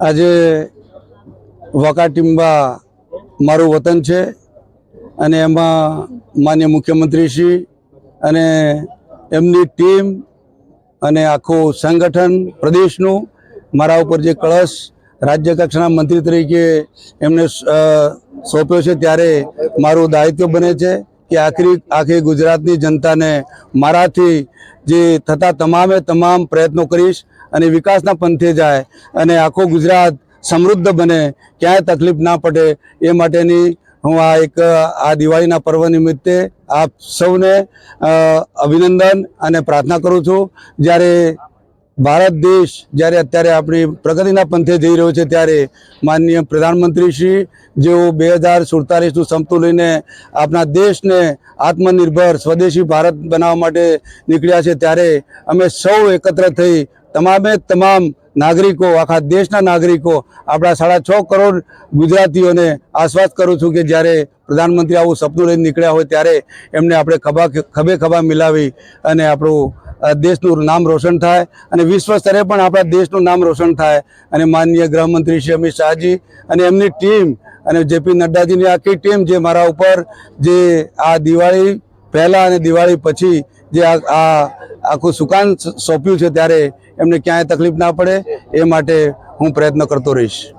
આજે વકાટિંબા મારું વતન છે અને એમાં માન્ય મુખ્યમંત્રીશ્રી અને એમની ટીમ અને આખું સંગઠન, પ્રદેશનું, મારા ઉપર જે કળશ રાજ્ય કક્ષાના મંત્રી તરીકે એમને સોંપ્યો છે ત્યારે મારું દાયિત્વ બને છે કે આખરી, આખી ગુજરાતની જનતાને મારાથી જે થતા તમામે તમામ પ્રયત્નો કરીશ અને વિકાસના પંથે જાય અને આખો ગુજરાત સમૃદ્ધ બને, ક્યાંય તકલીફ ના પડે, એ માટેની હું આ એક, આ દિવાળીના પર્વ નિમિત્તે આપ સૌને અભિનંદન અને પ્રાર્થના કરું છું. જ્યારે ભારત દેશ, જ્યારે અત્યારે આપણી પ્રગતિના પંથે જઈ રહ્યો છે, ત્યારે માનનીય પ્રધાનમંત્રી શ્રી જેઓ બે હજાર સુડતાલીસનું સમતું લઈને આપણા દેશને આત્મનિર્ભર સ્વદેશી ભારત બનાવવા માટે નીકળ્યા છે, ત્યારે અમે સૌ એકત્ર થઈ તમામે તમામ નાગરિકો, આખા દેશના નાગરિકો, આપણા સાડા છ કરોડ ગુજરાતીઓને આશ્વાસ કરું છું કે જ્યારે પ્રધાનમંત્રી આવું સપનું લઈને નીકળ્યા હોય ત્યારે એમને આપણે ખભા ખભે ખભા મિલાવી અને આપણું દેશનું નામ રોશન થાય અને વિશ્વ સ્તરે પણ આપણા દેશનું નામ રોશન થાય. અને માનનીય ગૃહમંત્રી શ્રી અમિત શાહજી અને એમની ટીમ અને જેપી નડ્ડાજીની આખી ટીમ જે મારા ઉપર જે આ દિવાળી પહેલાં અને દિવાળી પછી જે આ આખું સુકાન સોંપ્યું છે ત્યારે એમને ક્યાંય તકલીફ ના પડે, એ માટે હું પ્રયત્ન કરતો રહીશ.